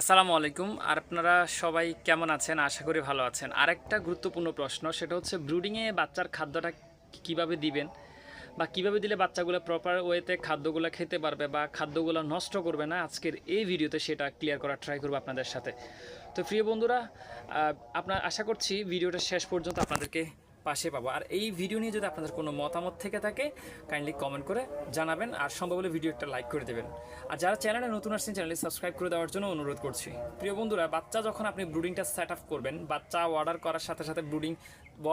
আসসালামু আলাইকুম। আর আপনারা সবাই কেমন আছেন? আশা করি ভালো আছেন। আরেকটা গুরুত্বপূর্ণ প্রশ্ন, সেটা হচ্ছে ব্রুডিংয়ে বাচ্চার খাদ্যটা কীভাবে দিবেন? বা কীভাবে দিলে বাচ্চাগুলো প্রপার ওয়েতে খাদ্যগুলো খেতে পারবে বা খাদ্যগুলো নষ্ট করবে না? আজকের এই ভিডিওতে সেটা ক্লিয়ার করার ট্রাই করব আপনাদের সাথে। তো প্রিয় বন্ধুরা আপনার আশা করছি ভিডিওটা শেষ পর্যন্ত আপনাদেরকে পাশে পাবো। আর এই ভিডিও নিয়ে যদি আপনাদের কোনো মতামত থেকে থাকে কাইন্ডলি কমেন্ট করে জানাবেন, আর সম্ভব হলে ভিডিও একটা লাইক করে দেবেন। আর যারা চ্যানেলে নতুন আসছেন চ্যানেলটি সাবস্ক্রাইব করে দেওয়ার জন্য অনুরোধ করছি। প্রিয় বন্ধুরা, বাচ্চা যখন আপনি ব্রুডিংটা সেট আপ করবেন, বাচ্চা অর্ডার করার সাথে সাথে ব্রুডিং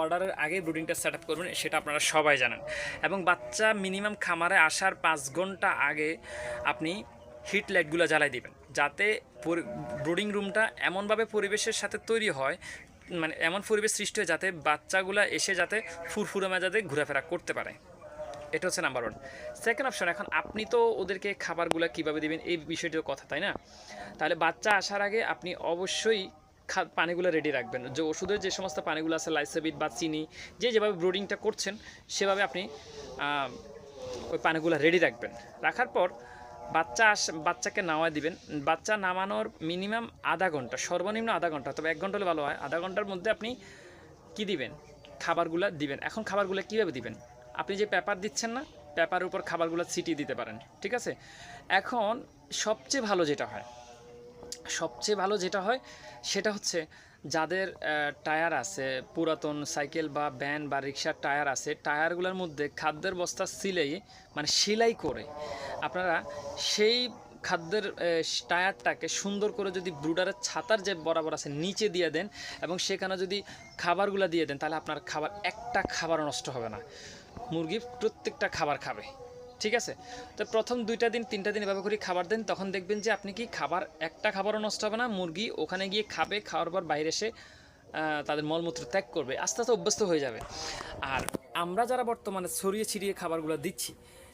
অর্ডারের আগে ব্রুডিংটা সেট আপ করবেন, সেটা আপনারা সবাই জানেন। এবং বাচ্চা মিনিমাম খামারে আসার পাঁচ ঘণ্টা আগে আপনি হিট লাইটগুলো জ্বালাই দিবেন, যাতে ব্রুডিং রুমটা এমনভাবে পরিবেশের সাথে তৈরি হয় মানে এমন পরিবেশ সৃষ্টি হয় যাতে বাচ্চাগুলো এসে যাতে ফুরফুরে মেজাজে ঘোরাফেরা করতে পারে। এটা হচ্ছে নাম্বার ওয়ান সেকেন্ড অপশন এখন আপনি তো ওদেরকে খাবারগুলো কীভাবে দিবেন এই বিষয়টির কথা, তাই না? তাহলে বাচ্চা আসার আগে আপনি অবশ্যই পানিগুলো রেডি রাখবেন। যে ওষুধের যে সমস্ত পানিগুলো আছে লাইসেবিট বা চিনি, যে যেভাবে ব্রোডিংটা করছেন, সেভাবে আপনি ওই পানিগুলো রেডি রাখবেন। রাখার পর বাচ্চা আস, বাচ্চাকে নামায় দিবেন। বাচ্চা নামানোর মিনিমাম আধা ঘণ্টা, সর্বনিম্ন আধা ঘণ্টা তবে এক ঘণ্টা হলে ভালো হয়। আধা ঘণ্টার মধ্যে আপনি কি দিবেন? খাবারগুলো দিবেন। এখন খাবারগুলো কীভাবে দিবেন? আপনি যে পেপার দিচ্ছেন না পেপার উপর খাবারগুলো ছিটিয়ে দিতে পারেন, ঠিক আছে? এখন সবচেয়ে ভালো যেটা হয় সবচেয়ে ভালো যেটা হয় সেটা হচ্ছে যাদের টায়ার আছে, পুরাতন সাইকেল বা ভ্যান বা রিক্সার টায়ার আছে, টায়ারগুলোর মধ্যে খাদ্যের বস্তা সিলাই মানে সেলাই করে আপনারা সেই খাদ্যের টায়ারটাকে সুন্দর করে যদি ব্রুডারের ছাতার যে বরাবর আছে নিচে দিয়ে দেন এবং সেখানে যদি খাবারগুলো দিয়ে দেন, তাহলে আপনার খাবার, একটা খাবারও নষ্ট হবে না। মুরগি প্রত্যেকটা খাবার খাবে। ঠিক আছে? তো প্রথম দুইটা দিন, তিনটা দিন এভাবে করে খাবার দেন, তখন দেখবেন যে আপনি কি খাবার, একটা খাবারও নষ্ট হবে না, মুরগি ওখানে গিয়ে খাবে, খাওয়ার পর বাইরে এসে তাদের মলমূত্র ত্যাগ করবে, আস্তে আস্তে অভ্যস্ত হয়ে যাবে। আর আমরা যারা বর্তমানে ছড়িয়ে ছিড়িয়ে খাবারগুলো দিচ্ছি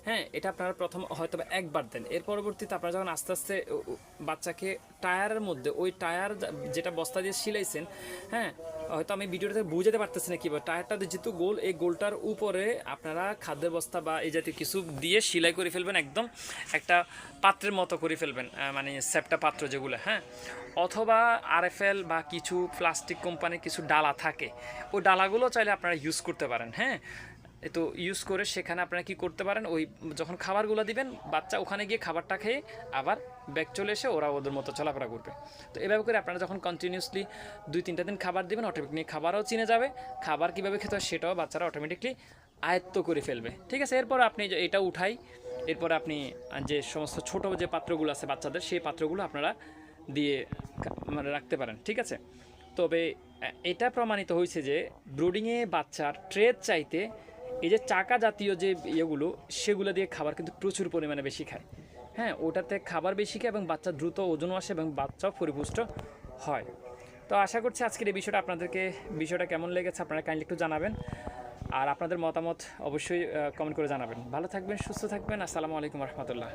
হ্যাঁ এটা আপনারা প্রথম হয়তো একবার দেন। এর পরবর্তীতে আপনারা যখন আস্তে আস্তে বাচ্চাকে টায়ারের মধ্যে, ওই টায়ার যেটা বস্তা দিয়ে সিলাইছেন হ্যাঁ হয়তো আমি ভিডিওটাতে বুঝাতে পারতেছি না কীভাবে, টায়ারটা যেহেতু গোল, এই গোলটার উপরে আপনারা খাদ্যের বস্তা বা এই জাতীয় কিছু দিয়ে সেলাই করে ফেলবেন, একদম একটা পাত্রের মতো করে ফেলবেন মানে সেপটা পাত্র যেগুলো হ্যাঁ। অথবা আরএফএল বা কিছু প্লাস্টিক কোম্পানির কিছু ডালা থাকে, ওই ডালাগুলো চাইলে আপনারা ইউজ করতে পারেন হ্যাঁ। তো ইউজ করে সেখানে আপনারা কি করতে পারেন? ওই যখন খাবারগুলো দিবেন, বাচ্চা ওখানে গিয়ে খাবারটা খেয়ে আবার ব্যাগ চলে এসে ওরা ওদের মতো চলাফেরা করবে। তো এভাবে করে আপনারা যখন কন্টিনিউসলি দুই তিনটা দিন খাবার দিবেন অটোমেটিক খাবারও চিনে যাবে। খাবার কীভাবে খেতে হয় সেটাও বাচ্চারা অটোমেটিকলি আয়ত্ত করে ফেলবে। ঠিক আছে? এরপর আপনি এটা উঠাই, এরপর আপনি যে সমস্ত ছোট যে পাত্রগুলো আছে বাচ্চাদের, সেই পাত্রগুলো আপনারা দিয়ে মানে রাখতে পারেন। ঠিক আছে? তবে এটা প্রমাণিত হয়েছে যে ব্রুডিংয়ে বাচ্চার ট্রেড চাইতে এই যে চাকা জাতীয় যে ইয়েগুলো, সেগুলো দিয়ে খাবার কিন্তু প্রচুর পরিমাণে বেশি খায়। হ্যাঁ ওটাতে খাবার বেশি খায় এবং বাচ্চা দ্রুত ওজনও আসে এবং বাচ্চাও পরিপুষ্ট হয়। তো আশা করছি আজকের এই বিষয়টা আপনাদেরকে, বিষয়টা কেমন লেগেছে আপনারা কাইন্ডলি একটু জানাবেন। আর আপনাদের মতামত অবশ্যই কমেন্ট করে জানাবেন। ভালো থাকবেন, সুস্থ থাকবেন। আসসালামু আলাইকুম রহমতুল্লাহ।